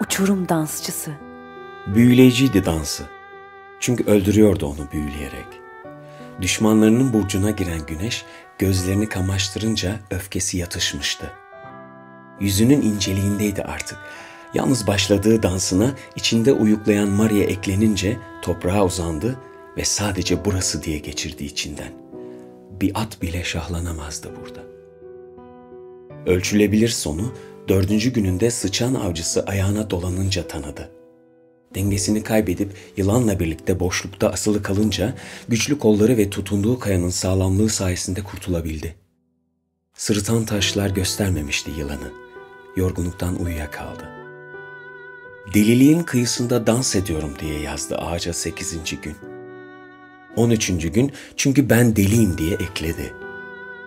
Uçurum dansçısı. Büyüleyiciydi dansı. Çünkü öldürüyordu onu büyüleyerek. Düşmanlarının burcuna giren güneş gözlerini kamaştırınca öfkesi yatışmıştı. Yüzünün inceliğindeydi artık. Yalnız başladığı dansına içinde uyuklayan Maria eklenince toprağa uzandı ve sadece burası diye geçirdi içinden. Bir at bile şahlanamazdı burada. Ölçülebilir sonu dördüncü gününde sıçan avcısı ayağına dolanınca tanıdı. Dengesini kaybedip yılanla birlikte boşlukta asılı kalınca güçlü kolları ve tutunduğu kayanın sağlamlığı sayesinde kurtulabildi. Sırıtan taşlar göstermemişti yılanı. Yorgunluktan uyuyakaldı. Deliliğin kıyısında dans ediyorum diye yazdı ağaca sekizinci gün. On üçüncü gün çünkü ben deliyim diye ekledi.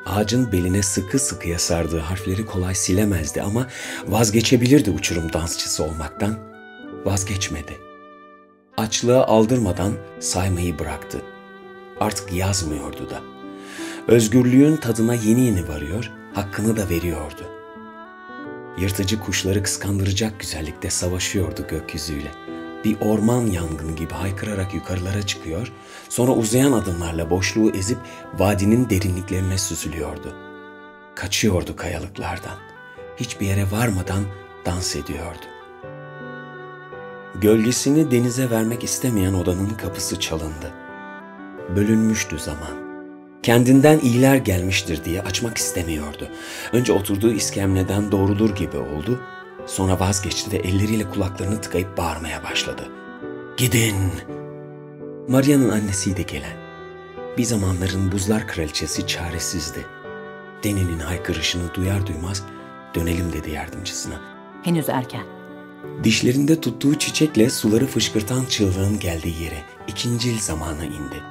Ağacın beline sıkı sıkıya sardığı harfleri kolay silemezdi ama vazgeçebilirdi uçurum dansçısı olmaktan. Vazgeçmedi. Açlığa aldırmadan saymayı bıraktı. Artık yazmıyordu da. Özgürlüğün tadına yeni yeni varıyor, hakkını da veriyordu. Yırtıcı kuşları kıskandıracak güzellikte savaşıyordu gökyüzüyle. Bir orman yangını gibi haykırarak yukarılara çıkıyor, sonra uzayan adımlarla boşluğu ezip vadinin derinliklerine süzülüyordu. Kaçıyordu kayalıklardan. Hiçbir yere varmadan dans ediyordu. Gölgesini denize vermek istemeyen odanın kapısı çalındı. Bölünmüştü zaman. Kendinden iyiler gelmiştir diye açmak istemiyordu. Önce oturduğu iskemleden doğrulur gibi oldu. Sonra vazgeçti ve elleriyle kulaklarını tıkayıp bağırmaya başladı. Gidin! Maria'nın annesiydi gelen. Bir zamanların buzlar kraliçesi çaresizdi. Deni'nin haykırışını duyar duymaz dönelim dedi yardımcısına. Henüz erken. Dişlerinde tuttuğu çiçekle suları fışkırtan çığlığın geldiği yere ikincil zamana indi.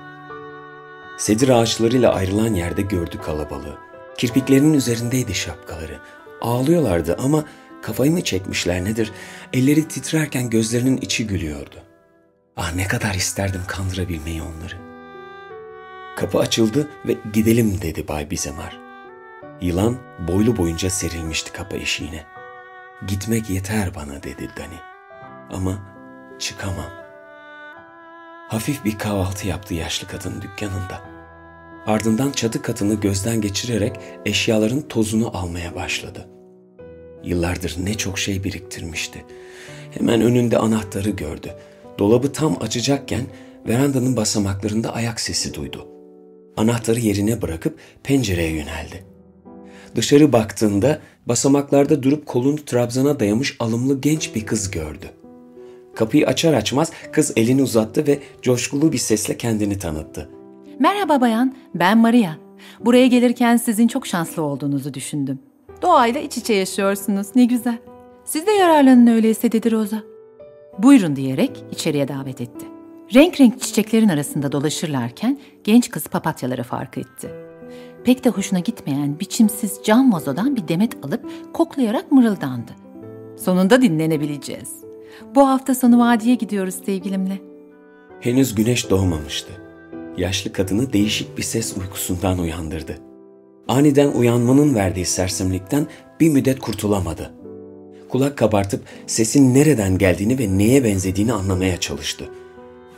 Sedir ağaçlarıyla ayrılan yerde gördü kalabalığı. Kirpiklerinin üzerindeydi şapkaları. Ağlıyorlardı ama kafayı mı çekmişler nedir? Elleri titrerken gözlerinin içi gülüyordu. Ah ne kadar isterdim kandırabilmeyi onları. Kapı açıldı ve gidelim dedi Bay Bizemar. Yılan boylu boyunca serilmişti kapı eşiğine. Gitmek yeter bana dedi Dani. Ama çıkamam. Hafif bir kahvaltı yaptı yaşlı kadın dükkanında. Ardından çatı katını gözden geçirerek eşyaların tozunu almaya başladı. Yıllardır ne çok şey biriktirmişti. Hemen önünde anahtarı gördü. Dolabı tam açacakken verandanın basamaklarında ayak sesi duydu. Anahtarı yerine bırakıp pencereye yöneldi. Dışarı baktığında basamaklarda durup kolunu trabzana dayamış alımlı genç bir kız gördü. Kapıyı açar açmaz kız elini uzattı ve coşkulu bir sesle kendini tanıttı. Merhaba bayan, ben Maria. Buraya gelirken sizin çok şanslı olduğunuzu düşündüm. Doğayla iç içe yaşıyorsunuz, ne güzel. Siz de yararlanın öyleyse dedi Rosa. Buyurun diyerek içeriye davet etti. Renk renk çiçeklerin arasında dolaşırlarken genç kız papatyaları fark etti. Pek de hoşuna gitmeyen biçimsiz cam vazodan bir demet alıp koklayarak mırıldandı. Sonunda dinlenebileceğiz. Bu hafta sonu vadiye gidiyoruz sevgilimle. Henüz güneş doğmamıştı. Yaşlı kadını değişik bir ses uykusundan uyandırdı. Aniden uyanmanın verdiği sersemlikten bir müddet kurtulamadı. Kulak kabartıp sesin nereden geldiğini ve neye benzediğini anlamaya çalıştı.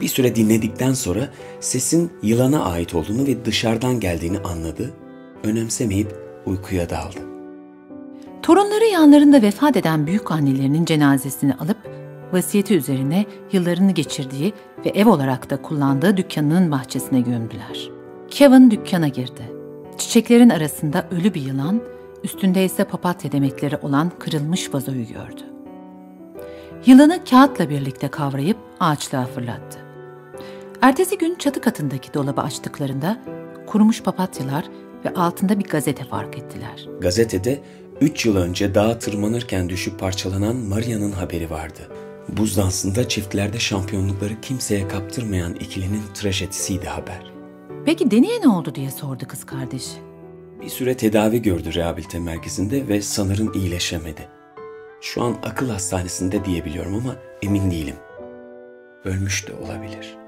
Bir süre dinledikten sonra sesin yılana ait olduğunu ve dışarıdan geldiğini anladı. Önemsemeyip uykuya daldı. Torunları yanlarında vefat eden büyük annelerinin cenazesini alıp vasiyeti üzerine yıllarını geçirdiği ve ev olarak da kullandığı dükkanının bahçesine gömdüler. Kevin dükkana girdi. Çiçeklerin arasında ölü bir yılan, üstünde ise papatya demetleri olan kırılmış vazoyu gördü. Yılanı kağıtla birlikte kavrayıp ağaçlığa fırlattı. Ertesi gün çatı katındaki dolabı açtıklarında kurumuş papatyalar ve altında bir gazete fark ettiler. Gazetede 3 yıl önce dağa tırmanırken düşüp parçalanan Maria'nın haberi vardı. Buz dansında çiftlerde şampiyonlukları kimseye kaptırmayan ikilinin trajedisiydi haber. Peki Deni'ye ne oldu diye sordu kız kardeşi. Bir süre tedavi gördü rehabilite merkezinde ve sanırım iyileşemedi. Şu an akıl hastanesinde diyebiliyorum ama emin değilim. Ölmüş de olabilir.''